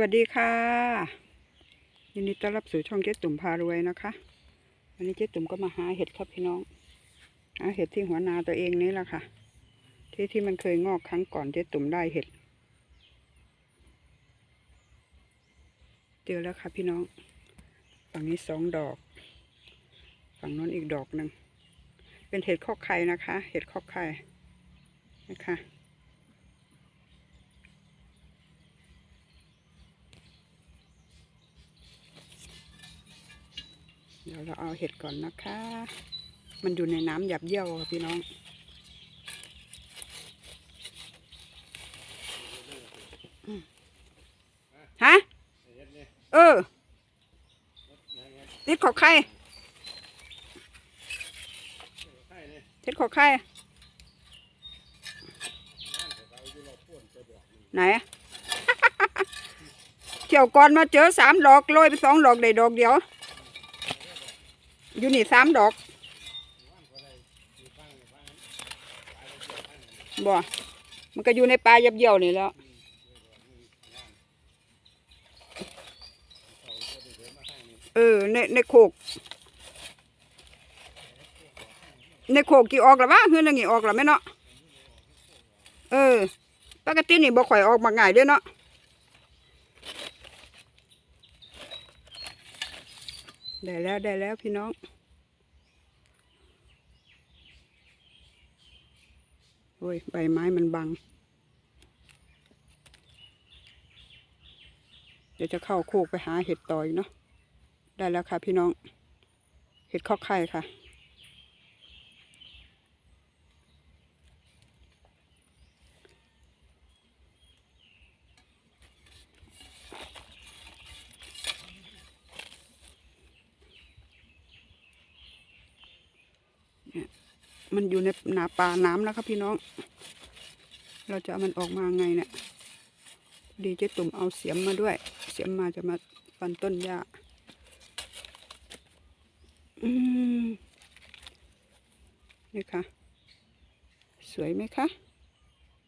วัสดีค่ะยินดีต้อนรับสู่ช่องเจ๊ตุ่มพารวยนะคะวันนี้เจ๊ตุ่มก็มาหาเห็ดครับพี่น้องหาเห็ดที่หัวนาตัวเองนี่แหละค่ะ ที่ที่มันเคยงอกครั้งก่อนเจ๊ตุ่มได้เห็ดเจอแล้วค่ะพี่น้อง ฝั่งนี้สองดอก ฝั่งโน้นอีกดอกหนึ่งเป็นเห็ดข้อไข่นะคะ เห็ดข้อไข่นะคะ ดี๋ยวเราเอาเห็ดก่อนนะคะ มันอยู่ในน้ำหยับเยี่ยวค่ะพี่น้องฮะเออติดขอไข่ติดขอไข่ไหนเที่ยวก่อนมาเจอสามดอกโรยไปสองดอกได้ดอกเดียว อยู่นี่สามดอกบ่ มันก็อยู่ในปลายับเยี่ยวนี่แล้ว เออ ในในโคก ในโคกกี่ออกล้วะเฮือนอย่างงี้ออกล้วไหมเนาะ เออ ปกตินี่บ่ข่อยออกมาง่ายเด้อเนาะ ได้แล้วได้แล้วพี่น้อง โอ้ย ใบไม้มันบัง เดี๋ยวจะเข้าโคกไปหาเห็ดต่อยเนาะได้แล้วค่ะพี่น้อง เห็ดข้อไข่ค่ะ มันอยู่ในหนาป่าน้ำแล้วครับพี่น้อง เราจะเอามันออกมาไงเนี่ยดีเจ๊ตุ่มเอาเสียมมาด้วย เสียมมาจะมาฟันต้นหญ้าอืมนี่ค่ะ สวยไหมคะ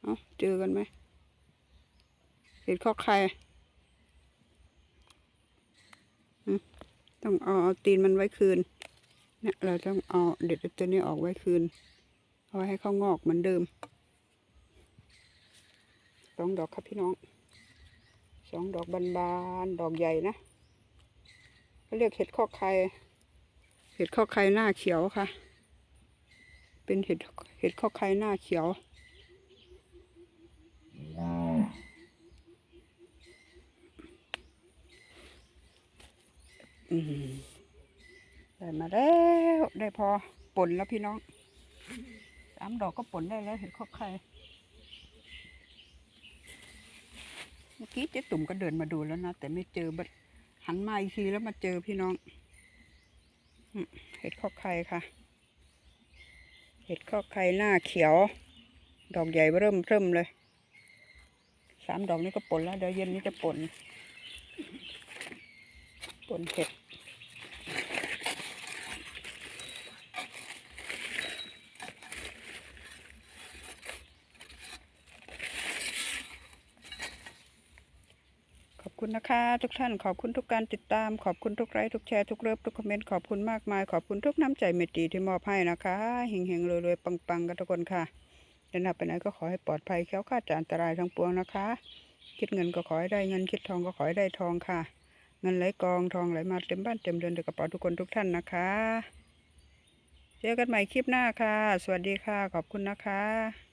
เอาเจอกันไหม เห็ดข้อไข่ต้องเอาเอาตีนมันไว้คืน เนี่ยเราต้องเอาเด็ดตัวนี้ออกไว้คืนเอาไว้ให้เขางอกเหมือนเดิมสองดอกครับพี่น้องสองดอกบานๆดอกใหญ่นะเขาเรียกเห็ดข้อไข่เห็ดข้อไข่หน้าเขียวค่ะ เป็นเห็ดเห็ดข้อไข่หน้าเขียวอืม ได้มาแล้วได้พอป่นแล้วพี่น้องสามดอกก็ป่นได้แล้วเห็ดข้อไข่เมื่อกี้เจ๊ตุ่มก็เดินมาดูแล้วนะแต่ไม่เจอบัดหันมาอีกทีแล้วมาเจอพี่น้องเห็ดข้อไข่ค่ะ เห็ดข้อไข่หน้าเขียว ดอกใหญ่เริ่มเริ่มเลยสามดอกนี้ก็ป่นแล้วเดี๋ยวเย็นนี้จะป่นป่นเห็ด คุณนะคะทุกท่านขอบคุณทุกการติดตามขอบคุณทุกไลค์ทุกแชร์ทุกเลิฟทุกคอมเมนต์ขอบคุณมากมาย ขอบคุณทุกน้ำใจเมตตีที่มอบให้นะคะเฮงๆรวยๆปังๆกันทุกคนค่ะเดินหน้าไปไหนก็ขอให้ปลอดภัยแคล้วคลาดจากอันตรายทั้งปวงนะคะ คิดเงินก็ขอให้ได้เงินคิดทองก็ขอให้ได้ทองค่ะ เงินไหลกองทองไหลมาเต็มบ้านเต็มเรือนเต็มกระเป๋าทุกคนทุกท่านนะคะ เจอกันใหม่คลิปหน้าค่ะ สวัสดีค่ะ ขอบคุณนะคะ